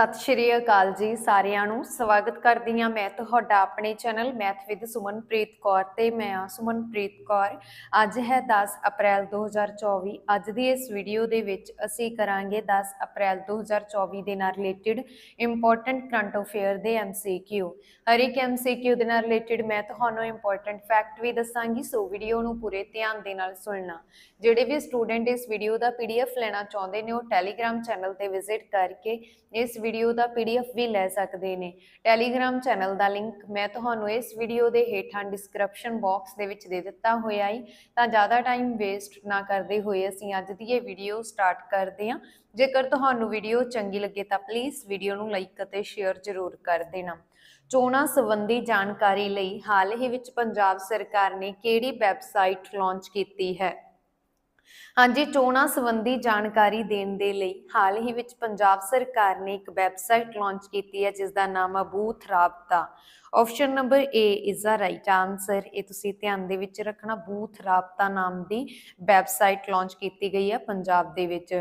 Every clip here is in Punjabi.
ਸਤਿ ਸ਼੍ਰੀ ਅਕਾਲ ਜੀ ਸਾਰਿਆਂ ਨੂੰ। ਸਵਾਗਤ ਕਰਦੀ ਹਾਂ ਮੈਂ ਤੁਹਾਡਾ ਆਪਣੇ channel math with Sumanpreet Kaur ਤੇ ਮੈਂ ਆ ਸੁਮਨਪ੍ਰੀਤ ਕੌਰ। ਅੱਜ ਹੈ 10 ਅਪ੍ਰੈਲ 2024 ਅੱਜ ਦੀ ਇਸ ਵੀਡੀਓ ਦੇ ਵਿੱਚ ਅਸੀਂ ਕਰਾਂਗੇ 10 ਅਪ੍ਰੈਲ 2024 ਦੇ ਨਾਲ ਰਿਲੇਟਡ ਇੰਪੋਰਟੈਂਟ ਕਰੰਟ ਅਫੇਅਰ ਦੇ ਐਮਸੀਕਿਊ ਹਰ ਇੱਕ ਐਮਸੀਕਿਊ ਦੇ ਨਾਲ ਰਿਲੇਟਡ ਮੈਂ ਤੁਹਾਨੂੰ ਇੰਪੋਰਟੈਂਟ ਫੈਕਟ ਵੀ ਦੱਸਾਂਗੀ, ਸੋ ਵੀਡੀਓ ਨੂੰ ਪੂਰੇ ਧਿਆਨ ਦੇ ਨਾਲ ਸੁਣਨਾ। ਜਿਹੜੇ ਵੀ ਸਟੂਡੈਂਟ ਇਸ ਵੀਡੀਓ ਦਾ ਪੀਡੀਐਫ ਲੈਣਾ ਚਾਹੁੰਦੇ ਨੇ, ਉਹ ਟੈਲੀਗ੍ਰam ਚੈਨਲ ਤੇ ਵਿਜ਼ਿਟ ਕਰਕੇ ਇਸ ਵੀਡੀਓ ਦਾ ਪੀਡੀਐਫ ਵੀ ਲੈ ਸਕਦੇ ਨੇ। ਟੈਲੀਗ੍ਰam ਚੈਨਲ ਦਾ ਲਿੰਕ ਮੈਂ ਤੁਹਾਨੂੰ ਇਸ ਵੀਡੀਓ ਦੇ ਹੇਠਾਂ ਡਿਸਕ੍ਰਿਪਸ਼ਨ ਬਾਕਸ ਦੇ ਵਿੱਚ ਦੇ ਦਿੱਤਾ ਹੋਇਆ ਹੈ ਤਾਂ ਜ਼ਿਆਦਾ ਟਾਈਮ ਵੇਸਟ ਨਾ ਕਰਦੇ ਹੋਏ ਅਸੀਂ ਅੱਜ ਦੀ ਇਹ ਵੀਡੀਓ ਸਟਾਰਟ ਕਰਦੇ ਹਾਂ ਜੇਕਰ ਤੁਹਾਨੂੰ ਵੀਡੀਓ ਚੰਗੀ ਲੱਗੇ ਤਾਂ ਪਲੀਜ਼ ਵੀਡੀਓ ਨੂੰ ਲਾਈਕ ਅਤੇ ਸ਼ੇਅਰ ਜ਼ਰੂਰ ਕਰ ਦੇਣਾ। ਚੋਣਾਂ ਸੰਬੰਧੀ ਜਾਣਕਾਰੀ ਲਈ ਹਾਲ ਹੀ ਵਿੱਚ ਪੰਜਾਬ ਸਰਕਾਰ ਨੇ ਕਿਹੜੀ ਵੈਬਸਾਈਟ ਲਾਂਚ ਕੀਤੀ ਹੈ? ਹਾਂਜੀ, ਚੋਣਾਂ ਸੰਬੰਧੀ ਜਾਣਕਾਰੀ ਦੇਣ ਦੇ ਲਈ ਹਾਲ ਹੀ ਵਿੱਚ ਪੰਜਾਬ ਸਰਕਾਰ ਨੇ ਇੱਕ ਵੈਬਸਾਈਟ ਲਾਂਚ ਕੀਤੀ ਹੈ ਜਿਸ ਦਾ ਨਾਮ ਹੈ booth Rabta. Option number A is the right answer ਇਹ ਤੁਸੀਂ ਧਿਆਨ ਦੇ ਵਿੱਚ ਰੱਖਣਾ, ਬੂਥ ਰਾਬਤਾ ਨਾਮ ਦੀ ਵੈਬਸਾਈਟ ਲਾਂਚ ਕੀਤੀ ਗਈ ਹੈ ਪੰਜਾਬ ਦੇ ਵਿੱਚ।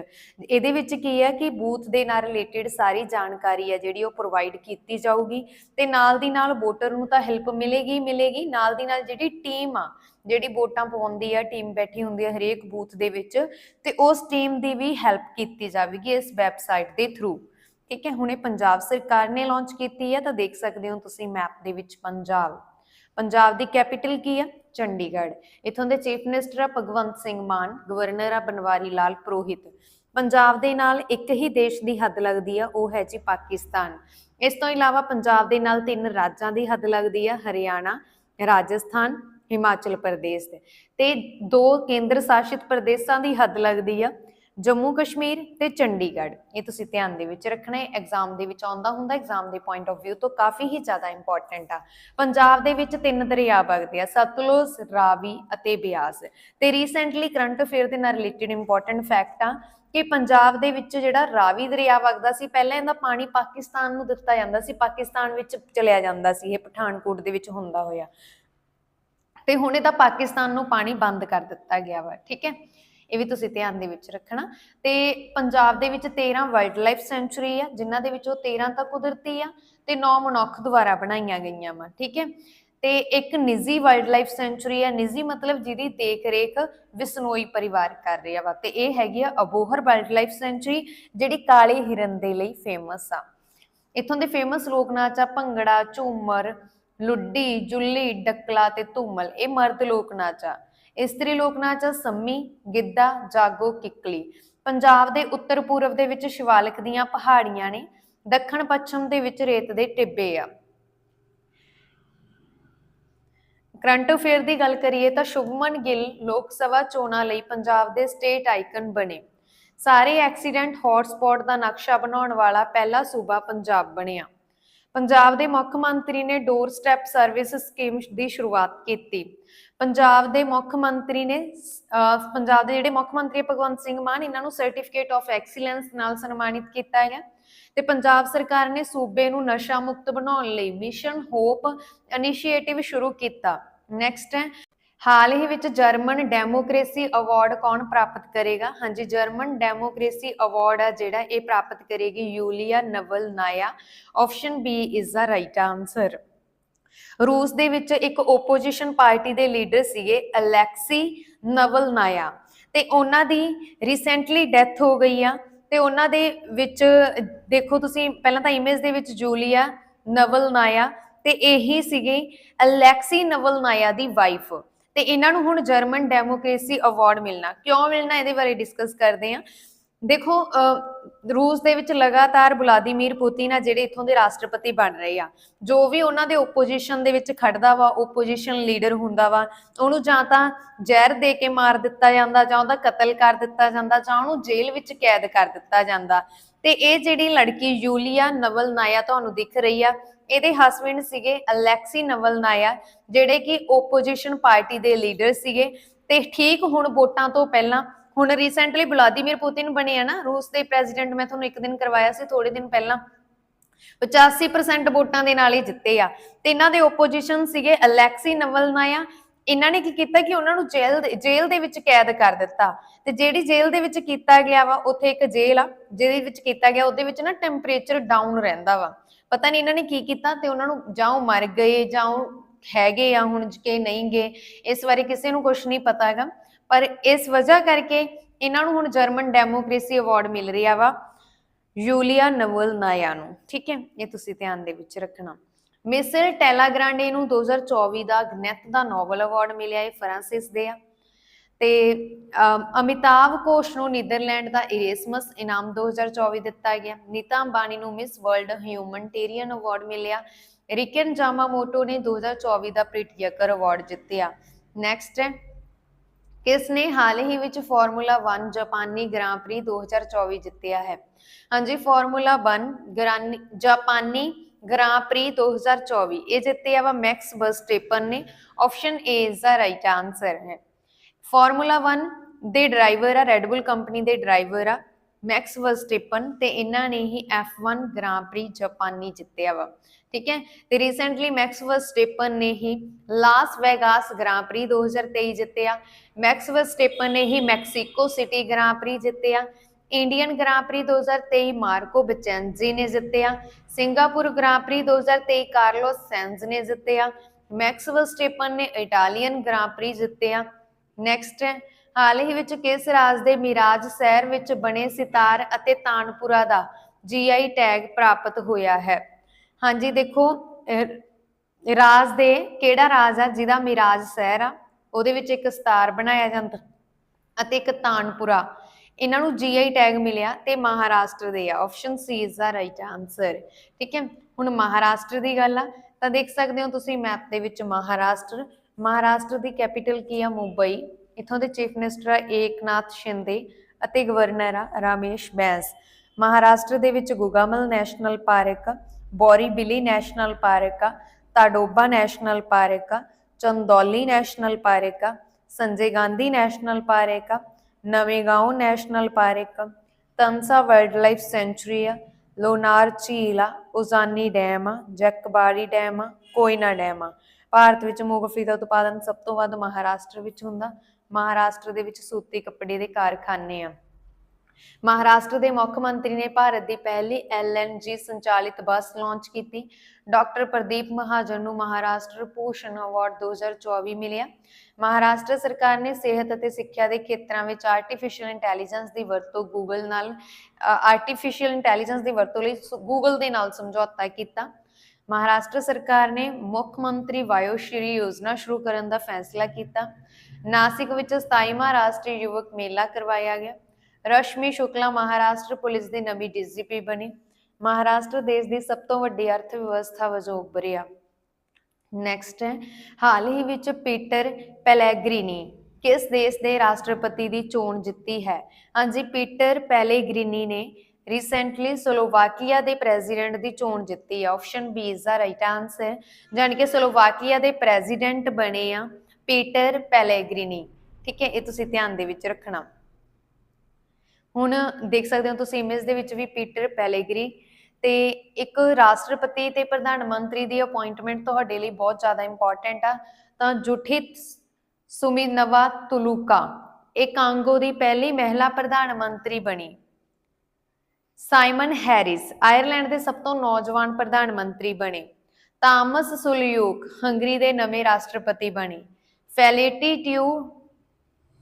ਇਹਦੇ ਵਿੱਚ ਕੀ ਹੈ ਕਿ ਬੂਥ ਦੇ ਨਾਲ ਰਿਲੇਟਡ ਸਾਰੀ ਜਾਣਕਾਰੀ ਹੈ, ਜਿਹੜੀ ਉਹ ਪ੍ਰੋਵਾਈਡ ਕੀਤੀ ਜਾਊਗੀ। ਤੇ ਨਾਲ ਦੀ ਨਾਲ ਵੋਟਰ ਨੂੰ ਤਾਂ ਹੈਲਪ ਮਿਲੇਗੀ ਮਿਲੇਗੀ, ਨਾਲ ਦੀ ਨਾਲ ਜਿਹੜੀ ਟੀਮ ਆ ਜਿਹੜੀ ਵੋਟਾਂ ਪਾਉਂਦੀ ਆ ਟੀਮ ਬੈਠੀ ਹੁੰਦੀ ਆ ਹਰੇਕ ਬੂਥ ਦੇ ਵਿੱਚ, ਤੇ ਉਸ ਟੀਮ ਦੀ ਵੀ ਹੈਲਪ ਕੀਤੀ ਜਾਵੇਗੀ ਇਸ ਵੈਬਸਾਈਟ ਦੇ ਥਰੂ ਠੀਕ ਹੈ, ਹੁਣੇ ਪੰਜਾਬ ਸਰਕਾਰ ਨੇ ਲਾਂਚ ਕੀਤੀ ਹੈ ਤਾਂ ਦੇਖ ਸਕਦੇ ਹੋ ਤੁਸੀਂ ਮੈਪ ਦੇ ਵਿੱਚ ਪੰਜਾਬ। ਪੰਜਾਬ ਦੀ ਕੈਪੀਟਲ ਕੀ ਹੈ ਚੰਡੀਗੜ੍ਹ। ਇਥੋਂ ਦੇ ਚੀਫ ਮਿਨਿਸਟਰ ਆ ਭਗਵੰਤ ਸਿੰਘ ਮਾਨ ਗਵਰਨਰ ਆ ਬਨਵਾਰੀ ਲਾਲ ਪ੍ਰੋਹਿਤ। ਪੰਜਾਬ ਦੇ ਨਾਲ ਇੱਕ ਹੀ ਦੇਸ਼ ਦੀ ਹੱਦ ਲੱਗਦੀ ਆ, ਉਹ ਹੈ ਜੀ ਪਾਕਿਸਤਾਨ। ਇਸ ਤੋਂ ਇਲਾਵਾ ਪੰਜਾਬ ਦੇ ਨਾਲ ਤਿੰਨ ਰਾਜਾਂ ਦੀ ਹੱਦ ਲੱਗਦੀ ਆ, ਹਰਿਆਣਾ, ਰਾਜਸਥਾਨ ਹਿਮਾਚਲ ਪ੍ਰਦੇਸ਼ ਤੇ ਦੋ ਕੇਂਦਰ ਸ਼ਾਸਿਤ ਪ੍ਰਦੇਸ਼ਾਂ ਦੀ ਹੱਦ ਲੱਗਦੀ ਆ, ਜੰਮੂ ਕਸ਼ਮੀਰ ਤੇ ਚੰਡੀਗੜ੍ਹ। ਇਹ ਤੁਸੀਂ ਧਿਆਨ ਦੇ ਵਿੱਚ ਰੱਖਣਾ ਹੈ ਐਗਜ਼ਾਮ ਦੇ ਵਿੱਚ ਆਉਂਦਾ ਹੁੰਦਾ ਐਗਜ਼ਾਮ ਦੇ ਪੁਆਇੰਟ ਆਫ View ਤੋਂ ਕਾਫੀ ਹੀ ਜ਼ਿਆਦਾ ਇੰਪੋਰਟੈਂਟ ਆ। ਪੰਜਾਬ ਦੇ ਵਿੱਚ ਤਿੰਨ ਦਰਿਆ ਵਗਦੇ ਆ, ਸਤਲੁਜ, ਰਾਵੀ ਅਤੇ ਬਿਆਸ। ਤੇ ਰੀਸੈਂਟਲੀ ਕਰੰਟ ਅਫੇਅਰ ਦੇ ਨਾਲ ਰਿਲੇਟਡ ਇੰਪੋਰਟੈਂਟ ਫੈਕਟ ਆ ਕਿ ਪੰਜਾਬ ਦੇ ਵਿੱਚ ਜਿਹੜਾ ਰਾਵੀ ਦਰਿਆ ਵਗਦਾ ਸੀ, ਪਹਿਲਾਂ ਇਹਦਾ ਪਾਣੀ ਪਾਕਿਸਤਾਨ ਨੂੰ ਦਿੱਤਾ ਜਾਂਦਾ ਸੀ, ਪਾਕਿਸਤਾਨ ਵਿੱਚ ਚਲਿਆ ਜਾਂਦਾ ਸੀ, ਇਹ ਪਠਾਨਕੋਟ ਦੇ ਵਿੱਚ ਹੁੰਦਾ ਹੋਇਆ। ਤੇ ਹੁਣ ਇਹਦਾ ਪਾਕਿਸਤਾਨ ਨੂੰ ਪਾਣੀ ਬੰਦ ਕਰ ਦਿੱਤਾ ਗਿਆ ਵਾ, ਠੀਕ ਹੈ? ਇਹ ਵੀ ਤੁਸੀਂ ਧਿਆਨ ਦੇ ਵਿੱਚ ਰੱਖਣਾ। ਤੇ ਪੰਜਾਬ ਦੇ ਵਿੱਚ 13 ਵਾਈਲਡ ਲਾਈਫ ਸੈਂਚੁਰੀ ਆ, ਜਿਨ੍ਹਾਂ ਦੇ ਵਿੱਚੋਂ 13 ਤਾਂ ਕੁਦਰਤੀ ਆ ਤੇ 9 ਮਨੁੱਖ ਦੁਆਰਾ ਬਣਾਈਆਂ ਗਈਆਂ ਵਾ, ਠੀਕ ਹੈ? ਤੇ ਇੱਕ ਨਿੱਜੀ ਵਾਈਲਡ ਲਾਈਫ ਸੈਂਚੁਰੀ ਆ, ਨਿੱਜੀ ਮਤਲਬ ਜਿਹਦੀ ਦੇਖ ਰੇਖ ਵਿਸਨੋਈ ਪਰਿਵਾਰ ਕਰ ਰਿਹਾ ਵਾ, ਤੇ ਇਹ ਹੈਗੀ ਆ ਅਬੋਹਰ ਵਾਈਲਡ ਲਾਈਫ ਸੈਂਚੁਰੀ ਜਿਹੜੀ ਕਾਲੇ ਹਿਰਨ ਦੇ ਲਈ ਫੇਮਸ ਆ। ਇੱਥੋਂ ਦੇ ਫੇਮਸ ਲੋਕ ਨਾਚ ਆ, ਭੰਗੜਾ, ਝੂਮਰ ਲੁੱਡੀ ਜੁੱਲੀ ਡੱਕਲਾ ਤੇ ਧੂਮਲ ਇਹ ਮਰਦ ਲੋਕ ਨਾਚ। ਆ ਇਸਤਰੀ ਲੋਕ ਨਾਚ ਆ ਸੰਮੀ ਗਿੱਧਾ ਜਾਗੋ ਕਿੱਕਲੀ। ਪੰਜਾਬ ਦੇ ਉੱਤਰ ਪੂਰਬ ਦੇ ਵਿੱਚ ਸ਼ਿਵਾਲਿਕ ਦੀਆਂ ਪਹਾੜੀਆਂ ਨੇ ਦੱਖਣ ਪੱਛਮ ਦੇ ਵਿੱਚ ਰੇਤ ਦੇ ਟਿੱਬੇ ਆ। ਕਰੰਟ ਅਫੇਅਰ ਦੀ ਗੱਲ ਕਰੀਏ ਤਾਂ ਸ਼ੁਭਮਨ ਗਿੱਲ ਲੋਕ ਸਭਾ ਚੋਣਾਂ ਲਈ ਪੰਜਾਬ ਦੇ ਸਟੇਟ ਆਈਕਨ ਬਣੇ। ਸਾਰੇ ਐਕਸੀਡੈਂਟ ਹੌਟਸਪੌਟ ਦਾ ਨਕਸ਼ਾ ਬਣਾਉਣ ਵਾਲਾ ਪਹਿਲਾ ਸੂਬਾ ਪੰਜਾਬ ਬਣਿਆ। ਪੰਜਾਬ ਦੇ ਮੁੱਖ ਮੰਤਰੀ ਨੇ ਡੋਰ ਸਟੈਪ ਸਰਵਿਸ ਸਕੀਮ ਦੀ ਸ਼ੁਰੂਆਤ ਕੀਤੀ। ਪੰਜਾਬ ਦੇ ਮੁੱਖ ਮੰਤਰੀ ਨੇ ਪੰਜਾਬ ਦੇ ਜਿਹੜੇ ਮੁੱਖ ਮੰਤਰੀ ਭਗਵੰਤ ਸਿੰਘ ਮਾਨ, ਇਹਨਾਂ ਨੂੰ ਸਰਟੀਫਿਕੇਟ ਆਫ ਐਕਸੀਲੈਂਸ ਨਾਲ ਸਨਮਾਨਿਤ ਕੀਤਾ ਗਿਆ ਤੇ ਪੰਜਾਬ ਸਰਕਾਰ ਨੇ ਸੂਬੇ ਨੂੰ ਨਸ਼ਾ ਮੁਕਤ ਬਣਾਉਣ ਲਈ ਮਿਸ਼ਨ ਹੋਪ ਇਨੀਸ਼ੀਏਟਿਵ ਸ਼ੁਰੂ ਕੀਤਾ। ਨੈਕਸਟ ਹੈ ਹਾਲ ਹੀ ਵਿੱਚ ਜਰਮਨ ਡੈਮੋਕ੍ਰੇਸੀ ਅਵਾਰਡ ਕੌਣ ਪ੍ਰਾਪਤ ਕਰੇਗਾ? ਹਾਂਜੀ, ਜਰਮਨ ਡੈਮੋਕ੍ਰੇਸੀ ਅਵਾਰਡ ਆ ਜਿਹੜਾ ਇਹ ਪ੍ਰਾਪਤ ਕਰੇਗੀ Yulia Navalnaya option B is the right answer ਰੂਸ ਦੇ ਵਿੱਚ ਇੱਕ ਓਪੋਜੀਸ਼ਨ ਪਾਰਟੀ ਦੇ ਲੀਡਰ ਸੀਗੇ ਅਲੈਕਸੀ ਨਵਲ ਨਾਇਆ ਤੇ ਉਹਨਾਂ ਦੀ ਰੀਸੈਂਟਲੀ ਡੈਥ ਹੋ ਗਈ ਆ। ਤੇ ਉਹਨਾਂ ਦੇ ਵਿੱਚ, ਦੇਖੋ ਤੁਸੀਂ ਪਹਿਲਾਂ ਤਾਂ ਇਮੇਜ ਦੇ ਵਿੱਚ ਜੂਲੀਆ ਨਵਲ ਨਾਇਆ ਤੇ ਇਹੀ ਸੀਗੇ ਅਲੈਕਸੀ ਨਵਲ ਨਾਇਆ ਦੀ ਵਾਈਫ ਤੇ ਇਹਨਾਂ ਨੂੰ ਹੁਣ ਜਰਮਨ ਡੈਮੋਕ੍ਰੇਸੀ ਅਵਾਰਡ ਮਿਲਣਾ। ਕਿਉਂ ਮਿਲਣਾ? ਇਹਦੇ ਬਾਰੇ ਡਿਸਕਸ ਕਰਦੇ ਹਾਂ। ਦੇਖੋ ਅਹ, ਰੂਸ ਦੇ ਵਿੱਚ ਲਗਾਤਾਰ ਵਲਾਦੀਮੀਰ ਪੁਤਿਨ ਆ ਜਿਹੜੇ ਇੱਥੋਂ ਦੇ ਰਾਸ਼ਟਰਪਤੀ ਬਣ ਰਹੇ ਆ। ਜੋ ਵੀ ਉਹਨਾਂ ਦੇ ਓਪੋਜੀਸ਼ਨ ਦੇ ਵਿੱਚ ਖੜਦਾ ਵਾ ਓਪੋਜੀਸ਼ਨ ਲੀਡਰ ਹੁੰਦਾ ਵਾ ਉਹਨੂੰ ਜਾਂ ਤਾਂ ਜ਼ਹਿਰ ਦੇ ਕੇ ਮਾਰ ਦਿੱਤਾ ਜਾਂਦਾ ਜਾਂ ਉਹਦਾ ਕਤਲ ਕਰ ਦਿੱਤਾ ਜਾਂਦਾ ਜਾਂ ਉਹਨੂੰ ਜੇਲ੍ਹ ਵਿੱਚ ਕੈਦ ਕਰ ਦਿੱਤਾ ਜਾਂਦਾ। ਤੇ ਇਹ ਜਿਹੜੀ ਲੜਕੀ ਯੂਲੀਆ ਨਵਲਨਾਇਆ ਤੁਹਾਨੂੰ ਦਿਖ ਰਹੀ ਆ ਇਹਦੇ ਹਸਬੰਡ ਸੀਗੇ ਅਲੈਕਸੀ ਨਵਲਨਾਇਆ ਜਿਹੜੇ ਕਿ ਓਪੋਜੀਸ਼ਨ ਪਾਰਟੀ ਦੇ ਲੀਡਰ ਸੀਗੇ। ਤੇ ਠੀਕ ਹੁਣ ਵੋਟਾਂ ਤੋਂ ਪਹਿਲਾਂ ਹੁਣ ਰੀਸੈਂਟਲੀ ਵਲਾਦੀਮੀਰ ਪੁਤਿਨ ਬਣੇ ਆ ਨਾ, ਰੂਸ ਦੇ ਪ੍ਰੈਜ਼ੀਡੈਂਟ ਮੈਂ ਤੁਹਾਨੂੰ ਇੱਕ ਦਿਨ ਕਰਵਾਇਆ ਸੀ ਥੋੜੇ ਦਿਨ ਪਹਿਲਾਂ। 85% ਵੋਟਾਂ ਦੇ ਨਾਲ ਹੀ ਜਿੱਤੇ ਆ। ਤੇ ਇਹਨਾਂ ਦੇ ਓਪੋਜੀਸ਼ਨ ਸੀਗੇ ਅਲੈਕਸੀ ਨਵਲਨਾਇਆ। ਇਹਨਾਂ ਨੇ ਕੀ ਕੀਤਾ ਕਿ ਉਹਨਾਂ ਨੂੰ ਜੇਲ੍ਹ ਜੇਲ੍ਹ ਦੇ ਵਿੱਚ ਕੈਦ ਕਰ ਦਿੱਤਾ। ਤੇ ਜਿਹੜੀ ਜੇਲ੍ਹ ਦੇ ਵਿੱਚ ਕੀਤਾ ਗਿਆ ਵਾ, ਉੱਥੇ ਇੱਕ ਜੇਲ੍ਹ ਆ, ਜਿਹਦੇ ਵਿੱਚ ਕੀਤਾ ਗਿਆ, ਉਹਦੇ ਵਿੱਚ ਨਾ ਟੈਂਪਰੇਚਰ ਡਾਊਨ ਰਹਿੰਦਾ ਵਾ। ਪਤਾ ਨਹੀਂ ਇਹਨਾਂ ਨੇ ਕੀ ਕੀਤਾ ਤੇ ਉਹਨਾਂ ਨੂੰ ਜਾਂ ਉਹ ਮਰ ਗਏ ਜਾਂ ਉਹ ਹੈਗੇ ਆ ਹੁਣ ਕਿ ਨਹੀਂ ਗਏ। ਇਸ ਬਾਰੇ ਕਿਸੇ ਨੂੰ ਕੁਝ ਨਹੀਂ ਪਤਾ ਹੈਗਾ। ਪਰ ਇਸ ਵਜ੍ਹਾ ਕਰਕੇ ਇਹਨਾਂ ਨੂੰ ਹੁਣ ਜਰਮਨ ਡੈਮੋਕ੍ਰੇਸੀ ਅਵਾਰਡ ਮਿਲ ਰਿਹਾ ਵਾ ਯੂਲੀਆ ਨਵਲ ਨਾਇਆ ਨੂੰ ਠੀਕ ਹੈ? ਇਹ ਤੁਸੀਂ ਧਿਆਨ ਦੇ ਵਿੱਚ ਰੱਖਣਾ। ਮਿਸਰ ਟੈਲਾਗ੍ਰਾਂਡੇ ਨੂੰ 2024 ਦਾ ਗਨੈਤ ਦਾ ਨੋਬਲ ਅਵਾਰਡ ਮਿਲਿਆ ਇਹ ਫਰਾਂਸਿਸ ਦੇ ਆ। ਤੇ ਅਮ, ਅਮਿਤਾਭ ਘੋਸ਼ ਨੂੰ ਨੀਦਰਲੈਂਡ ਦਾ ਇਰੇਸਮਸ ਇਨਾਮ 2024 ਦਿੱਤਾ ਗਿਆ। ਨੀਤਾ ਅੰਬਾਨੀ ਨੂੰ ਮਿਸ ਵਰਲਡ ਹਿਊਮਨਟੇਰੀਅਨ ਅਵਾਰਡ ਮਿਲਿਆ। ਰਿਕਨ ਜਾਮਾਮੋਟੋ ਨੇ 2024 ਦਾ ਪ੍ਰਿਟਯਕਰ ਅਵਾਰਡ ਜਿੱਤਿਆ। ਨੈਕਸਟ ਹੈ ਕਿਸ ਨੇ ਹਾਲ ਹੀ ਵਿੱਚ ਫਾਰਮੂਲਾ 1 ਜਾਪਾਨੀ ਗ੍ਰਾਂ ਪ੍ਰੀ 2024 ਜਿੱਤਿਆ ਹੈ? ਹਾਂਜੀ, ਫਾਰਮੂਲਾ 1 ਜਾਪਾਨੀ ਗ੍ਰਾਂ ਪ੍ਰੀ 2024 ਇਹ ਜਿੱਤਿਆ ਵਾ ਮੈਕਸ ਵਰਸਟੇਪਨ ਨੇ। Option A is the right answer ਹੈ। ਫਾਰਮੂਲਾ 1 ਦੇ ਡਰਾਈਵਰ ਆ ਰੈਡਬੁਲ ਕੰਪਨੀ ਦੇ ਡਰਾਈਵਰ ਆ। ਮੈਕਸ ਵਰਸਟੇਪਨ ਤੇ ਇਹਨਾਂ ਨੇ ਹੀ F1 ਗ੍ਰਾਂ ਪ੍ਰੀ ਜਾਪਾਨੀ ਜਿੱਤਿਆ ਵਾ। ਠੀਕ ਹੈ? ਤੇ ਰੀਸੈਂਟਲੀ ਮੈਕਸ ਵਰਸਟੇਪਨ ਨੇ ਹੀ ਲਾਸ ਵੈਗਾਸ ਗ੍ਰਾਂ ਪ੍ਰੀ 2023 ਜਿੱਤਿਆ। ਮੈਕਸ ਵਰਸਟੇਪਨ ਨੇ ਹੀ ਮੈਕਸੀਕੋ ਸਿਟੀ ਗ੍ਰਾਂ ਪ੍ਰੀ ਜਿੱਤਿਆ। Indian Grand Prix 2023 Marco Bezzecchi ਨੇ ਜਿੱਤਿਆ। Singapore Grand Prix 2023 Carlos Sainz ਨੇ ਜਿੱਤਿਆ। ਮੈਕਸ ਵਰਸਟੇਪਨ ਨੇ ਇਟਾਲੀਅਨ ਗ੍ਰਾਂ ਪ੍ਰੀ ਜਿੱਤਿਆ। ਨੈਕਸਟ ਹੈ ਹਾਲ ਹੀ ਵਿੱਚ ਕਿਸ ਰਾਜ ਦੇ ਮਿਰਾਜ ਸ਼ਹਿਰ ਵਿੱਚ ਬਣੇ ਸਿਤਾਰ ਅਤੇ ਤਾਨਪੁਰਾ ਦਾ ਜੀਆਈ ਟੈਗ ਪ੍ਰਾਪਤ ਹੋਇਆ ਹੈ? ਹਾਂਜੀ, ਦੇਖੋ ਰਾਜ ਦੇ ਕਿਹੜਾ ਰਾਜ ਆ ਜਿਹਦਾ ਮਿਰਾਜ ਸ਼ਹਿਰ ਆ? ਉਹਦੇ ਵਿੱਚ ਇੱਕ ਸਿਤਾਰ ਬਣਾਇਆ ਜਾਂਦਾ ਅਤੇ ਇੱਕ ਤਾਨਪੁਰਾ। ਇਹਨਾਂ ਨੂੰ ਜੀਆਈ ਟੈਗ ਮਿਲਿਆ ਤੇ ਮਹਾਰਾਸ਼ਟਰ ਦੇ ਆ। Option C is the right answer ਠੀਕ ਹੈ? ਹੁਣ ਮਹਾਰਾਸ਼ਟਰ ਦੀ ਗੱਲ ਆ, ਤਾਂ ਦੇਖ ਸਕਦੇ ਹੋ ਤੁਸੀਂ ਮੈਪ ਦੇ ਵਿੱਚ ਮਹਾਰਾਸ਼ਟਰ। ਮਹਾਰਾਸ਼ਟਰ ਦੀ ਕੈਪੀਟਲ ਕੀ ਆ? ਮੁੰਬਈ। ਇਥੋਂ ਦੇ ਚੀਫ ਮਿਨਿਸਟਰ ਆ ਏਕਨਾਥ ਸ਼ਿੰਦੇ ਅਤੇ ਗਵਰਨਰ ਆ ਰਾਮੇਸ਼ ਬੈਂਸ। ਮਹਾਰਾਸ਼ਟਰ ਦੇ ਵਿੱਚ ਗੁਗਾਮਲ ਨੈਸ਼ਨਲ ਪਾਰਕ ਆ ਬੋਰੀਬਿਲੀ ਨੈਸ਼ਨਲ ਪਾਰਕ ਆ, ਤਾਡੋਬਾ ਨੈਸ਼ਨਲ ਪਾਰਕ ਆ, ਚੰਦੌਲੀ ਨੈਸ਼ਨਲ ਪਾਰਕ ਆ, ਸੰਜੇ ਗਾਂਧੀ ਨੈਸ਼ਨਲ ਪਾਰਕ ਆ, ਨਵੇਂ ਨੈਸ਼ਨਲ ਪਾਰਕ ਆ ਵਾਈਲਡਲਾਈਫ ਵਾਈਲਡ ਸੈਂਚੁਰੀ ਆ, ਲੋਨਾਰ ਝੀਲ ਆ ਉਜ਼ਾਨੀ ਡੈਮ ਆ ਜੈਕਬਾਰੀ ਡੈਮ ਆ, ਕੋਇਨਾ ਡੈਮ ਆ। ਭਾਰਤ ਵਿੱਚ ਮੂੰਗਫਲੀ ਦਾ ਉਤਪਾਦਨ ਸਭ ਤੋਂ ਵੱਧ ਮਹਾਰਾਸ਼ਟਰ ਵਿੱਚ ਹੁੰਦਾ। ਮਹਾਰਾਸ਼ਟਰ ਦੇ ਵਿੱਚ ਸੂਤੀ ਕੱਪੜੇ ਦੇ ਕਾਰਖਾਨੇ ਆ। ਮਹਾਰਾਸ਼ਟਰ ਦੇ ਮੁੱਖ ਮੰਤਰੀ ਨੇ ਭਾਰਤ ਦੀ ਪਹਿਲੀ ਐਲਐਨਜੀ ਸੰਚਾਲਿਤ ਬੱਸ ਲਾਂਚ ਕੀਤੀ। ਡਾਕਟਰ ਪ੍ਰਦੀਪ ਮਹਾਜਨ ਨੂੰ ਮਹਾਰਾਸ਼ਟਰ ਭੂਸ਼ਣ ਅਵਾਰਡ 2024 ਮਿਲਿਆ। ਮਹਾਰਾਸ਼ਟਰ ਸਰਕਾਰ ਨੇ ਸਿਹਤ ਅਤੇ ਸਿੱਖਿਆ ਦੇ ਖੇਤਰਾਂ ਵਿੱਚ ਆਰਟੀਫੀਸ਼ੀਅਲ ਇੰਟੈਲੀਜੈਂਸ ਦੀ ਵਰਤੋਂ ਗੂਗਲ ਨਾਲ ਆਰਟੀਫੀਸ਼ੀਅਲ ਇੰਟੈਲੀਜੈਂਸ ਦੀ ਵਰਤੋਂ ਲਈ ਗੂਗਲ ਦੇ ਨਾਲ ਸਮਝੌਤਾ ਕੀਤਾ। ਮਹਾਰਾਸ਼ਟਰ ਸਰਕਾਰ ਨੇ ਮੁੱਖ ਮੰਤਰੀ ਵਾਯੋਸ਼੍ਰੀ ਯੋਜਨਾ ਸ਼ੁਰੂ ਕਰਨ ਦਾ ਫੈਸਲਾ ਕੀਤਾ। ਨਾਸਿਕ ਵਿੱਚ 27ਵਾਂ ਰਾਸ਼ਟਰੀ ਯੁਵਕ ਮੇਲਾ ਕਰਵਾਇਆ ਗਿਆ। ਰਸ਼ਮੀ ਸ਼ੁਕਲਾ ਮਹਾਰਾਸ਼ਟਰ ਪੁਲਿਸ ਦੀ ਨਵੀਂ ਡੀਜੀਪੀ ਬਣੀ। ਮਹਾਰਾਸ਼ਟਰ ਦੇਸ਼ ਦੀ ਸਭ ਤੋਂ ਵੱਡੀ ਅਰਥ ਵਿਵਸਥਾ ਵਜੋਂ ਉੱਭਰਿਆ। ਨੈਕਸਟ ਹੈ, ਹਾਲ ਹੀ ਵਿੱਚ ਪੀਟਰ ਪੈਲੇਗ੍ਰੀਨੀ ਕਿਸ ਦੇਸ਼ ਦੇ ਰਾਸ਼ਟਰਪਤੀ ਦੀ ਚੋਣ ਜਿੱਤੀ ਹੈ? ਹਾਂਜੀ, ਪੀਟਰ ਪੈਲੇਗ੍ਰੀਨੀ ਨੇ ਰੀਸੈਂਟਲੀ ਸਲੋਵਾਕੀਆ ਦੇ ਪ੍ਰੈਜ਼ੀਡੈਂਟ ਦੀ ਚੋਣ ਜਿੱਤੀ ਹੈ option B is the right answer ਜਾਣੀ ਕਿ ਸਲੋਵਾਕੀਆ ਦੇ ਪ੍ਰੈਜ਼ੀਡੈਂਟ ਬਣੇ ਆ। Peter Pellegrini. ਠੀਕ ਹੈ, ਇਹ ਤੁਸੀਂ ਧਿਆਨ ਦੇ ਵਿੱਚ ਰੱਖਣਾ। ਹੁਣ ਦੇਖ ਸਕਦੇ ਹੋ ਤੁਸੀਂ ਇਮੇਜ ਦੇ ਵਿੱਚ ਵੀ ਪੀਟਰ ਪੈਲੇਗਰੀ। ਤੇ ਇੱਕ ਰਾਸ਼ਟਰਪਤੀ ਤੇ ਪ੍ਰਧਾਨ ਮੰਤਰੀ ਦੀ ਅਪਾਇੰਟਮੈਂਟ ਤੁਹਾਡੇ ਲਈ ਬਹੁਤ ਜ਼ਿਆਦਾ ਇੰਪੋਰਟੈਂਟ ਆ। ਤਾਂ ਜੁਠਿਤ ਸੁਮਿਨਵਾ ਤੁਲੂਕਾ, ਇਹ ਕਾਂਗੋ ਦੀ ਪਹਿਲੀ ਮਹਿਲਾ ਪ੍ਰਧਾਨ ਮੰਤਰੀ ਬਣੀ। ਸਾਈਮਨ ਹੈਰਿਸ, ਆਇਰਲੈਂਡ ਦੇ ਸਭ ਤੋਂ ਨੌਜਵਾਨ ਪ੍ਰਧਾਨ ਮੰਤਰੀ ਬਣੇ। ਤਾਮਸ ਸੁਲਿਊਕ ਹੰਗਰੀ ਦੇ ਨਵੇਂ ਰਾਸ਼ਟਰਪਤੀ ਬਣੇ। ਫੈਲੇਟੀ ਟਿਊ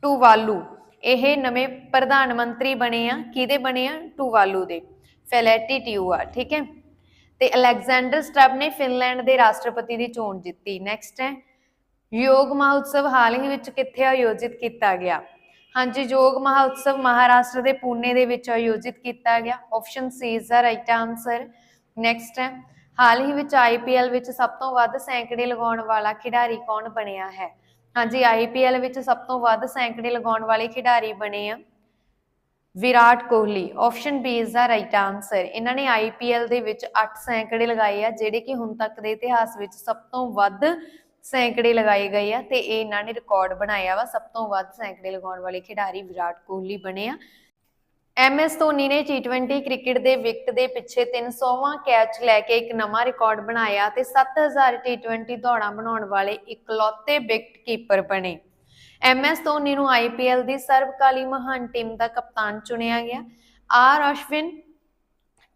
ਟੂਵਾਲੂ ਇਹ ਨਵੇਂ ਪ੍ਰਧਾਨ ਮੰਤਰੀ ਬਣੇ ਆ। ਕਿਹਦੇ ਬਣੇ ਆ? ਟੂਵਾਲੂ ਦੇ। ਫੈਲੇਟੀ ਆ, ਠੀਕ ਹੈ? ਤੇ ਅਲੈਗਜ਼ੈਂਡਰ ਸਟੱਬ ਨੇ ਫਿਨਲੈਂਡ ਦੇ ਰਾਸ਼ਟਰਪਤੀ ਦੀ ਚੋਣ ਜਿੱਤੀ। ਨੈਕਸਟ ਹੈ, ਯੋਗ ਮਹੋਤਸਵ ਹਾਲ ਹੀ ਵਿੱਚ ਕਿੱਥੇ ਆਯੋਜਿਤ ਕੀਤਾ ਗਿਆ? ਹਾਂਜੀ, ਯੋਗ ਮਹੋਤਸਵ ਮਹਾਰਾਸ਼ਟਰ ਦੇ ਪੂਨੇ ਦੇ ਵਿੱਚ ਆਯੋਜਿਤ ਕੀਤਾ ਗਿਆ। Option C is the right answer next ਹੈ, ਹਾਲ ਹੀ ਵਿੱਚ ਆਈਪੀਐਲ ਵਿੱਚ ਸਭ ਤੋਂ ਵੱਧ ਸੈਂਕੜੇ ਲਗਾਉਣ ਵਾਲਾ ਖਿਡਾਰੀ ਕੌਣ ਬਣਿਆ ਹੈ? ਹਾਂਜੀ ਆਈਪੀਐਲ ਵਿੱਚ ਸਭ ਤੋਂ ਵੱਧ ਸੈਂਕੜੇ ਲਗਾਉਣ ਵਾਲੇ ਖਿਡਾਰੀ ਬਣੇ ਆ। Virat Kohli option B is the right answer ਇਹਨਾਂ ਨੇ ਆਈਪੀਐਲ ਦੇ ਵਿੱਚ 8 ਸੈਂਕੜੇ ਲਗਾਏ ਆ, ਜਿਹੜੇ ਕਿ ਹੁਣ ਤੱਕ ਦੇ ਇਤਿਹਾਸ ਵਿੱਚ ਸਭ ਤੋਂ ਵੱਧ ਸੈਂਕੜੇ ਲਗਾਏ ਗਏ ਆ, ਤੇ ਇਹ ਇਹਨਾਂ ਨੇ ਰਿਕਾਰਡ ਬਣਾਇਆ ਵਾ। ਸਭ ਤੋਂ ਵੱਧ ਸੈਂਕੜੇ ਲਗਾਉਣ ਵਾਲੇ ਖਿਡਾਰੀ ਵਿਰਾਟ ਕੋਹਲੀ ਬਣੇ ਆ। ਐਮਐਸ ਧੋਨੀ ਨੇ T20 ਕ੍ਰਿਕਟ ਦੇ ਵਿਕਟ ਦੇ ਪਿੱਛੇ 300ਵਾਂ ਕੈਚ ਲੈ ਕੇ ਇੱਕ ਨਵਾਂ ਰਿਕਾਰਡ ਬਣਾਇਆ ਤੇ 7000 T20 ਦੌੜਾਂ ਬਣਾਉਣ ਵਾਲੇ ਇਕਲੌਤੇ ਵਿਕਟ ਕੀਪਰ ਬਣੇ। ਐਮਐਸ ਧੋਨੀ ਨੂੰ ਆਈਪੀਐਲ ਦੀ ਸਰਵਕਾਲੀ ਮਹਾਨ ਟੀਮ ਦਾ ਕਪਤਾਨ ਚੁਣਿਆ ਗਿਆ। ਆਰ ਅਸ਼ਵਿਨ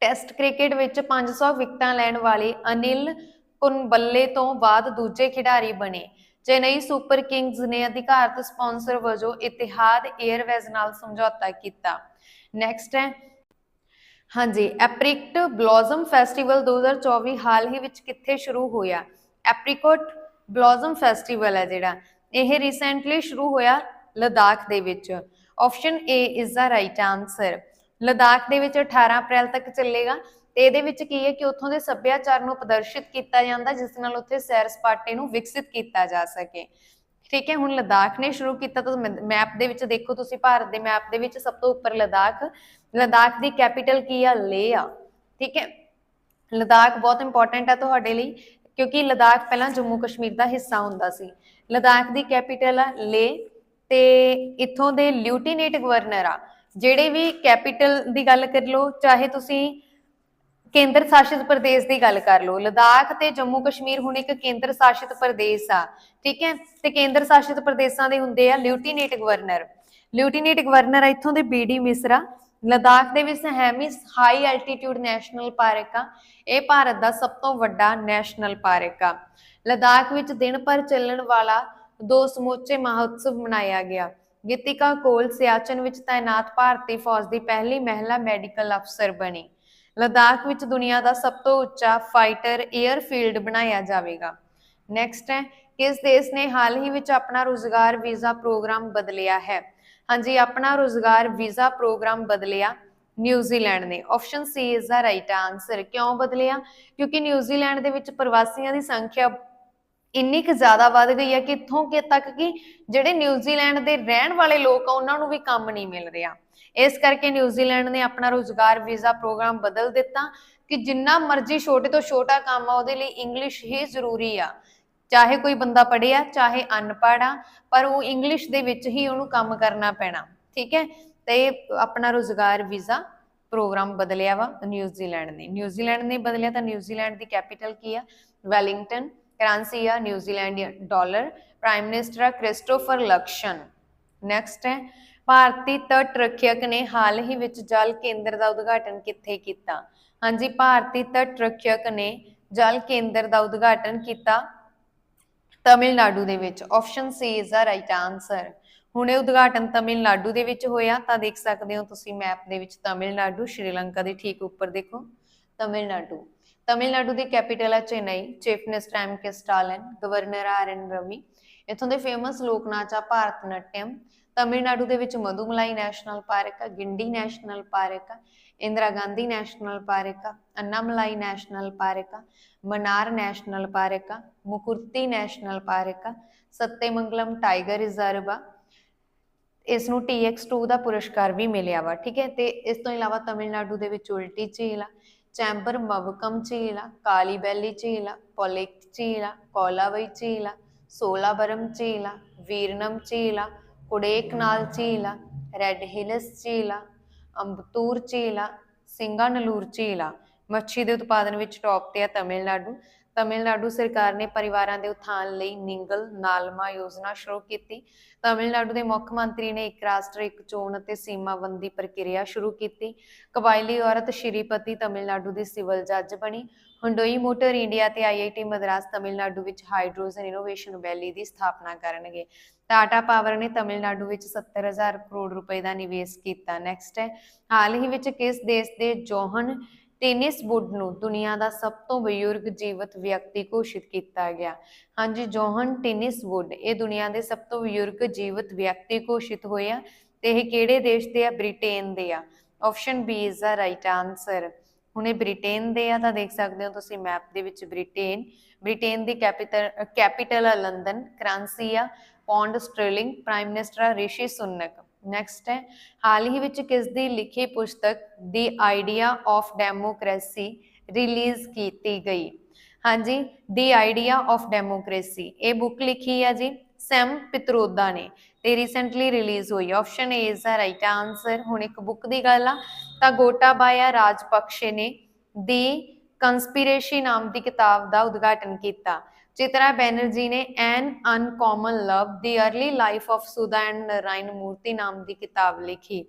ਟੈਸਟ ਕ੍ਰਿਕਟ ਵਿੱਚ 500 ਵਿਕਟਾਂ ਲੈਣ ਵਾਲੇ ਅਨਿਲ ਕੁੰਬਲੇ ਤੋਂ ਬਾਅਦ ਦੂਜੇ ਖਿਡਾਰੀ ਬਣੇ। ਚੇਨਈ ਸੁਪਰ ਕਿੰਗਜ਼ ਨੇ ਅਧਿਕਾਰਤ ਸਪਾਂਸਰ ਵਜੋਂ ਇਤਿਹਾਦ 에ਅਰਵੇਜ਼ ਨਾਲ ਸਮਝੌਤਾ ਕੀਤਾ। ਨੈਕਸਟ ਹੈ। ਹਾਂਜੀ ਐਪ੍ਰਿਕਟ ਬਲੌਸਮ ਫੈਸਟੀਵਲ 2024 ਹਾਲ ਹੀ ਵਿੱਚ ਕਿੱਥੇ ਸ਼ੁਰੂ ਹੋਇਆ? ਐਪ੍ਰਿਕੋਟ ਬਲੌਸਮ ਫੈਸਟੀਵਲ ਹੈ ਜਿਹੜਾ। ਇਹ ਰੀਸੈਂਟਲੀ ਸ਼ੁਰੂ ਹੋਇਆ ਲਦਾਖ ਦੇ ਵਿੱਚ। Option A is the right answer Ladakh ਦੇ ਵਿੱਚ 18 ਅਪ੍ਰੈਲ ਤੱਕ ਚੱਲੇਗਾ। ਤੇ ਇਹਦੇ ਵਿੱਚ ਕੀ ਹੈ ਕਿ ਉੱਥੋਂ ਦੇ ਸੱਭਿਆਚਾਰ ਨੂੰ ਪ੍ਰਦਰਸ਼ਿਤ ਕੀਤਾ ਜਾਂਦਾ, ਜਿਸ ਨਾਲ ਉੱਥੇ ਸੈਰ ਸਪਾਟੇ ਨੂੰ ਵਿਕਸਿਤ ਕੀਤਾ ਜਾ ਸਕੇ। ਠੀਕ ਹੈ, ਹੁਣ ਲਦਾਖ ਨੇ ਸ਼ੁਰੂ ਕੀਤਾ ਤਾਂ ਮੈਪ ਦੇ ਵਿੱਚ ਦੇਖੋ ਤੁਸੀਂ ਭਾਰਤ ਦੇ ਮੈਪ ਦੇ ਵਿੱਚ ਸਭ ਤੋਂ ਉੱਪਰ ਲਦਾਖ। ਲਦਾਖ ਦੀ ਕੈਪੀਟਲ ਕੀ ਆ? ਲੇਹ ਆ। ਠੀਕ ਹੈ, ਲਦਾਖ ਬਹੁਤ ਇੰਪੋਰਟੈਂਟ ਆ ਤੁਹਾਡੇ ਲਈ, ਕਿਉਂਕਿ ਲਦਾਖ ਪਹਿਲਾਂ ਜੰਮੂ ਕਸ਼ਮੀਰ ਦਾ ਹਿੱਸਾ ਹੁੰਦਾ ਸੀ। ਲਦਾਖ ਦੀ ਕੈਪੀਟਲ ਆ ਲੇਹ ਤੇ ਇੱਥੋਂ ਦੇ ਲਿਊਟੀਨੇਟ ਗਵਰਨਰ ਆ। ਜਿਹੜੇ ਵੀ ਕੈਪੀਟਲ ਦੀ ਗੱਲ ਕਰ ਲਓ, ਚਾਹੇ ਤੁਸੀਂ ਕੇਂਦਰ ਸ਼ਾਸਿਤ ਪ੍ਰਦੇਸ਼ ਦੀ ਗੱਲ ਕਰ ਲਓ। ਲਦਾਖ ਤੇ ਜੰਮੂ ਕਸ਼ਮੀਰ ਹੁਣ ਇੱਕ ਕੇਂਦਰ ਸ਼ਾਸਿਤ ਪ੍ਰਦੇਸ਼ ਆ। ਠੀਕ ਹੈ? ਤੇ ਕੇਂਦਰ ਸ਼ਾਸਿਤ ਪ੍ਰਦੇਸ਼ਾਂ ਦੇ ਹੁੰਦੇ ਆ ਲਿਊਟੀਨੇਟ ਗਵਰਨਰ। ਲਿਊਟੀਨੇਟ ਗਵਰਨਰ ਇੱਥੋਂ ਦੇ ਬੀਡੀ ਮਿਸਰਾ। ਲਦਾਖ ਦੇ ਵਿੱਚ Hemis high altitude national park ਆ। ਇਹ ਭਾਰਤ ਦਾ ਸਭ ਤੋਂ ਵੱਡਾ ਨੈਸ਼ਨਲ ਪਾਰਕ ਆ। ਲਦਾਖ ਵਿੱਚ ਦਿਨ ਭਰ ਚੱਲਣ ਵਾਲਾ ਦੋ ਸਮੁੱਚੇ ਮਹੋਤਸਵ ਮਨਾਇਆ ਗਿਆ। ਗੀਤਿਕਾ ਕੋਲ ਸਿਆਚਨ ਵਿੱਚ ਤਾਇਨਾਤ ਭਾਰਤੀ ਫੌਜ ਦੀ ਪਹਿਲੀ ਮਹਿਲਾ ਮੈਡੀਕਲ ਅਫਸਰ ਬਣੀ। ਲਦਾਖ ਵਿੱਚ ਦੁਨੀਆ ਦਾ ਸਭ ਤੋਂ ਉੱਚਾ ਫਾਈਟਰ 에ਅਰਫੀਲਡ ਬਣਾਇਆ ਜਾਵੇਗਾ। ਨੈਕਸਟ ਹੈ, ਕਿਸ ਦੇਸ਼ ਨੇ ਹਾਲ ਹੀ ਵਿੱਚ ਆਪਣਾ ਰੋਜ਼ਗਾਰ ਵੀਜ਼ਾ ਪ੍ਰੋਗਰਾਮ ਬਦਲਿਆ ਹੈ? ਹਾਂਜੀ, ਆਪਣਾ ਰੋਜ਼ਗਾਰ ਵੀਜ਼ਾ ਪ੍ਰੋਗਰਾਮ ਬਦਲਿਆ ਨਿਊਜ਼ੀਲੈਂਡ ਨੇ। Option C is the right answer ਕਿਉਂ ਬਦਲਿਆ? ਕਿਉਂਕਿ ਨਿਊਜ਼ੀਲੈਂਡ ਦੇ ਵਿੱਚ ਪ੍ਰਵਾਸੀਆਂ ਦੀ ਸੰਖਿਆ ਇੰਨੀ ਕੁ ਜ਼ਿਆਦਾ ਵੱਧ ਗਈ ਹੈ ਕਿ ਇੱਥੋਂ ਕਿ ਤੱਕ ਕਿ ਜਿਹੜੇ ਨਿਊਜ਼ੀਲੈਂਡ ਦੇ ਰਹਿਣ ਵਾਲੇ ਲੋਕ ਆ, ਉਹਨਾਂ ਨੂੰ ਵੀ ਕੰਮ ਨਹੀਂ ਮਿਲ ਰਿਹਾ। ਇਸ ਕਰਕੇ ਨਿਊਜ਼ੀਲੈਂਡ ਨੇ ਆਪਣਾ ਰੋਜ਼ਗਾਰ ਵੀਜ਼ਾ ਪ੍ਰੋਗਰਾਮ ਬਦਲ ਦਿੱਤਾ ਕਿ ਜਿੰਨਾ ਮਰਜ਼ੀ ਛੋਟੇ ਤੋਂ ਛੋਟਾ ਕੰਮ ਆ, ਉਹਦੇ ਲਈ ਇੰਗਲਿਸ਼ ਹੀ ਜ਼ਰੂਰੀ ਆ। ਚਾਹੇ ਕੋਈ ਬੰਦਾ ਪੜ੍ਹਿਆ ਚਾਹੇ ਅਨਪੜ੍ਹ ਆ, ਪਰ ਉਹ ਇੰਗਲਿਸ਼ ਦੇ ਵਿੱਚ ਹੀ ਉਹਨੂੰ ਕੰਮ ਕਰਨਾ ਪੈਣਾ, ਠੀਕ ਹੈ? ਤੇ ਆਪਣਾ ਰੋਜ਼ਗਾਰ ਵੀਜ਼ਾ ਪ੍ਰੋਗਰਾਮ ਬਦਲਿਆ ਵਾ ਨਿਊਜ਼ੀਲੈਂਡ ਨੇ। ਨਿਊਜ਼ੀਲੈਂਡ ਨੇ ਬਦਲਿਆ ਤਾਂ ਨਿਊਜ਼ੀਲੈਂਡ ਦੀ ਕੈਪੀਟਲ ਕੀ ਆ? ਵੈਲਿੰਗਟਨ। ਕਰੰਸੀ ਆ New Zealand dollar prime minister ਆ ਕ੍ਰਿਸਟੋਫਰ ਲਕਸ਼ਨ ਨੈਕਸਟ ਹੈ ਭਾਰਤੀ ਤਟ ਰੱਖਿਅਕ ਨੇ ਹਾਲ ਹੀ ਵਿੱਚ ਜਲ ਕੇਂਦਰ ਦਾ ਉਦਘਾਟਨ ਕਿੱਥੇ ਕੀਤਾ ਹਾਂਜੀ ਭਾਰਤੀ ਤਟ ਰੱਖਿਅਕ ਨੇ ਜਲ ਕੇਂਦਰ ਦਾ ਉਦਘਾਟਨ ਕੀਤਾ ਤਮਿਲਨਾਡੂ ਦੇ ਵਿੱਚ option C is the right answer ਹੁਣ ਇਹ ਉਦਘਾਟਨ ਤਮਿਲਨਾਡੂ ਦੇ ਵਿੱਚ ਹੋਇਆ ਤਾਂ ਦੇਖ ਸਕਦੇ ਹੋ ਤੁਸੀਂ ਮੈਪ ਦੇ ਵਿੱਚ ਤਮਿਲਨਾਡੂ ਸ਼੍ਰੀਲੰਕਾ ਦੇ ਠੀਕ ਉੱਪਰ ਦੇਖੋ ਤਮਿਲਨਾਡੂ ਤਮਿਲਨਾਡੂ ਦੀ ਕੈਪੀਟਲ ਹੈ Chennai chief minister M K Stalin governor R N Ravi ਇਥੋਂ ਦੇ ਫੇਮਸ ਲੋਕ ਨਾਚ ਆ ਭਾਰਤ ਨਾਟਿਅਮ ਤਮਿਲਨਾਡੂ ਦੇ ਵਿੱਚ ਮਧੂਮਲਾਈ ਨੈਸ਼ਨਲ ਪਾਰਕ ਆ, ਗਿੰਡੀ ਨੈਸ਼ਨਲ ਪਾਰਕ ਆ, ਇੰਦਰਾ ਗਾਂਧੀ ਨੈਸ਼ਨਲ ਪਾਰਕ ਆ, ਅੰਨਾਮਲਾਈ ਨੈਸ਼ਨਲ ਪਾਰਕ ਆ, ਮਨਾਰ ਨੈਸ਼ਨਲ ਪਾਰਕ ਆ, ਮੁਕੁਰਤੀ ਨੈਸ਼ਨਲ ਪਾਰਕ ਆ, ਸੱਤੇਮੰਗਲਮ ਟਾਈਗਰ ਰਿਜ਼ਰਵ ਆ। ਇਸ ਨੂੰ TX2 ਦਾ ਪੁਰਸਕਾਰ ਵੀ ਮਿਲਿਆ ਵਾ, ਠੀਕ ਹੈ? ਤੇ ਇਸ ਤੋਂ ਇਲਾਵਾ ਤਮਿਲਨਾਡੂ ਦੇ ਵਿੱਚ ਉਲਟੀ ਝੀਲ ਆ ਚੈਂਬਰ ਮਵਕਮ ਝੀਲ ਆ ਕਾਲੀ ਬੈਲੀ ਝੀਲ ਆ ਪੋਲਿਕ ਝੀਲ ਆ ਕੋਲਾਵਈ ਝੀਲ ਆ ਸੋਲਾਬਰਮ ਝੀਲ ਆ ਵੀਰਨਮ ਝੀਲ ਆ ਕੁੜੇਕਨਾਲ ਝੀਲ ਆ ਰੈੱਡ ਹਿਲਸ ਝੀਲ ਆ ਅੰਬਤੂਰ ਝੀਲ ਆ ਸਿੰਗਾਨਲੂਰ ਝੀਲ ਆ ਮੱਛੀ ਦੇ ਉਤਪਾਦਨ ਵਿੱਚ ਟੌਪ ਤੇ ਆ ਤਮਿਲਨਾਡੂ ਤਮਿਲਨਾਡੂ ਸਰਕਾਰ ਨੇ ਪਰਿਵਾਰਾਂ ਦੇ ਉਥਾਨ ਲਈ ਨਿੰਗਲ ਨਾਲਮਾ ਯੋਜਨਾ ਸ਼ੁਰੂ ਕੀਤੀ। ਤਮਿਲਨਾਡੂ ਦੇ ਮੁੱਖ ਮੰਤਰੀ ਨੇ ਇੱਕ ਰਾਸ਼ਟਰ, ਇੱਕ ਚੋਣ ਅਤੇ ਸੀਮਾਬੰਦੀ ਪ੍ਰਕਿਰਿਆ ਸ਼ੁਰੂ ਕੀਤੀ। ਕਬਾਇਲੀ ਔਰਤ ਸ਼੍ਰੀਪਤੀ ਤਮਿਲਨਾਡੂ ਦੀ ਸਿਵਲ ਜੱਜ ਬਣੀ। ਹੁੰਡੋਈ ਮੋਟਰ ਇੰਡੀਆ ਤੇ ਆਈਆਈਟੀ ਮਦਰਾਸ ਤਮਿਲਨਾਡੂ ਵਿੱਚ ਹਾਈਡਰੋਜਨ ਇਨੋਵੇਸ਼ਨ ਵੈਲੀ ਦੀ ਸਥਾਪਨਾ ਕਰਨਗੇ। ਟਾਟਾ ਪਾਵਰ ਨੇ ਤਮਿਲਨਾਡੂ ਵਿੱਚ 70000 ਕਰੋੜ ਰੁਪਏ ਦਾ ਨਿਵੇਸ਼ ਕੀਤਾ। ਨੈਕਸਟ ਹੈ। ਹਾਲ ਹੀ ਵਿੱਚ ਕਿਸ ਦੇਸ਼ ਦੇ ਜੋਹਨ ਟੈਨਿਸ ਵੁੱਡ ਨੂੰ ਦੁਨੀਆ ਦਾ ਸਭ ਤੋਂ ਬਜ਼ੁਰਗ ਜੀਵਤ ਵਿਅਕਤੀ ਘੋਸ਼ਿਤ ਕੀਤਾ ਗਿਆ। ਹਾਂਜੀ, ਜੋਹਨ ਟੈਨਿਸ ਵੁੱਡ ਇਹ ਦੁਨੀਆ ਦੇ ਸਭ ਤੋਂ ਬਜ਼ੁਰਗ ਜੀਵਤ ਵਿਅਕਤੀ ਘੋਸ਼ਿਤ ਹੋਏ ਆ ਤੇ ਇਹ ਕਿਹੜੇ ਦੇਸ਼ ਦੇ ਆ? ਬ੍ਰਿਟੇਨ ਦੇ ਆ। Option B is the right answer ਹੁਣ ਇਹ ਬ੍ਰਿਟੇਨ ਦੇ ਆ ਤਾਂ ਦੇਖ ਸਕਦੇ ਹੋ ਤੁਸੀਂ ਮੈਪ ਦੇ ਵਿੱਚ ਬ੍ਰਿਟੇਨ। ਬ੍ਰਿਟੇਨ ਦੀ ਕੈਪੀਟਲ ਕੈਪੀਟਲ ਆ ਲੰਡਨ, ਕਰੰਸੀ ਆ, ਪੌਂਡ ਸਟਰਲਿੰਗ, ਪ੍ਰਾਈਮ ਮਿਨਿਸਟਰ ਆ ਰਿਸ਼ੀ ਸੁਨਕ। ਨੈਕਸਟ ਹੈ। ਹਾਲ ਹੀ ਵਿੱਚ ਕਿਸ ਦੀ ਲਿਖੀ ਪੁਸਤਕ the idea of democracy release ਕੀਤੀ ਗਈ? ਹਾਂਜੀ ਦੀ ਆਈਡੀਆ ਆਫ ਡੈਮੋਕ੍ਰੇਸੀ ਇਹ ਬੁੱਕ ਲਿਖੀ ਹੈ ਜੀ, ਸੈਮ ਪਿਤਰੋਦਾ ਨੇ। ਤੇ ਰੀਸੈਂਟਲੀ ਰਿਲੀਜ਼ ਹੋਈ। Option A is the right answer ਹੁਣ ਇੱਕ ਬੁੱਕ ਦੀ ਗੱਲ ਆ। ਤਾਂ ਗੋਟਾਬਾਇਆ ਰਾਜਪਕਸ਼ੇ ਨੇ ਦੀ ਕੰਸਪੀਰੇਸੀ ਨਾਮ ਦੀ ਕਿਤਾਬ ਦਾ ਉਦਘਾਟਨ ਕੀਤਾ ਚਿਤਰਾ ਬੈਨਰਜੀ ਨੇ an uncommon love the early life of Sudha and Narayana Murthy ਨਾਮ ਦੀ ਕਿਤਾਬ ਲਿਖੀ।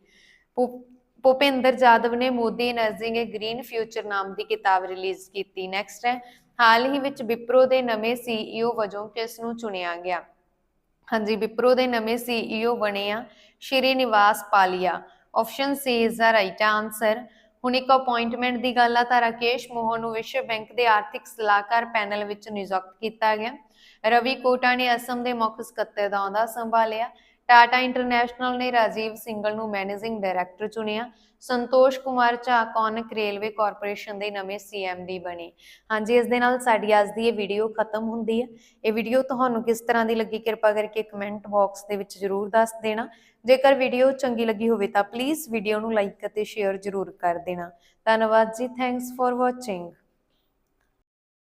ਭੁਪਿੰਦਰ ਜਾਦਵ ਨੇ Modi energising a green future ਨਾਮ ਦੀ ਕਿਤਾਬ ਰਿਲੀਜ਼ ਕੀਤੀ। ਨੈਕਸਟ ਹੈ, ਹਾਲ ਹੀ ਵਿੱਚ ਵਿਪਰੋ ਦੇ ਨਵੇਂ ਸੀਈਓ ਵਜੋਂ ਕਿਸ ਨੂੰ ਚੁਣਿਆ ਗਿਆ? ਹਾਂਜੀ, ਵਿਪਰੋ ਦੇ ਨਵੇਂ ਸੀਈਓ ਬਣੇ ਆ Srinivas Paliya. Option C is the right answer ਹੁਣ ਇੱਕ ਅਪਾਇੰਟਮੈਂਟ ਦੀ ਗੱਲ ਆ ਤਾਂ ਰਾਕੇਸ਼ ਮੋਹਨ ਨੂੰ ਵਿਸ਼ਵ ਬੈਂਕ ਦੇ ਆਰਥਿਕ ਸਲਾਹਕਾਰ ਪੈਨਲ ਵਿੱਚ ਨਿਯੁਕਤ ਕੀਤਾ ਗਿਆ। ਰਵੀ ਕੋਟਾ ਨੇ ਅਸਮ ਦੇ ਮੁੱਖ ਸਕੱਤਰ ਦਾ ਅਹੁਦਾ ਸੰਭਾਲਿਆ। ਟਾਟਾ ਇੰਟਰਨੈਸ਼ਨਲ ਨੇ ਰਾਜੀਵ ਸਿੰਗਲ ਨੂੰ ਮੈਨੇਜਿੰਗ ਡਾਇਰੈਕਟਰ ਚੁਣਿਆ। ਸੰਤੋਸ਼ ਕੁਮਾਰ ਝਾ ਕੌਨਕ ਰੇਲਵੇ ਕਾਰਪੋਰੇਸ਼ਨ ਦੇ ਨਵੇਂ ਸੀਐਮਡੀ ਬਣੇ। ਹਾਂਜੀ, ਇਸ ਦੇ ਨਾਲ ਸਾਡੀ ਅੱਜ ਦੀ ਇਹ ਵੀਡੀਓ ਖਤਮ ਹੁੰਦੀ ਹੈ। ਇਹ ਵੀਡੀਓ ਤੁਹਾਨੂੰ ਕਿਸ ਤਰ੍ਹਾਂ ਦੀ ਲੱਗੀ, ਕਿਰਪਾ ਕਰਕੇ ਕਮੈਂਟ ਬਾਕਸ ਦੇ ਵਿੱਚ ਜਰੂਰ ਦੱਸ ਦੇਣਾ। ਜੇਕਰ ਵੀਡੀਓ ਚੰਗੀ ਲੱਗੀ ਹੋਵੇ ਤਾਂ ਪਲੀਜ਼ ਵੀਡੀਓ ਨੂੰ ਲਾਈਕ ਅਤੇ ਸ਼ੇਅਰ ਜਰੂਰ ਕਰ ਦੇਣਾ। ਧੰਨਵਾਦ ਜੀ ਥੈਂਕਸ ਫॉर ਵਾਚਿੰਗ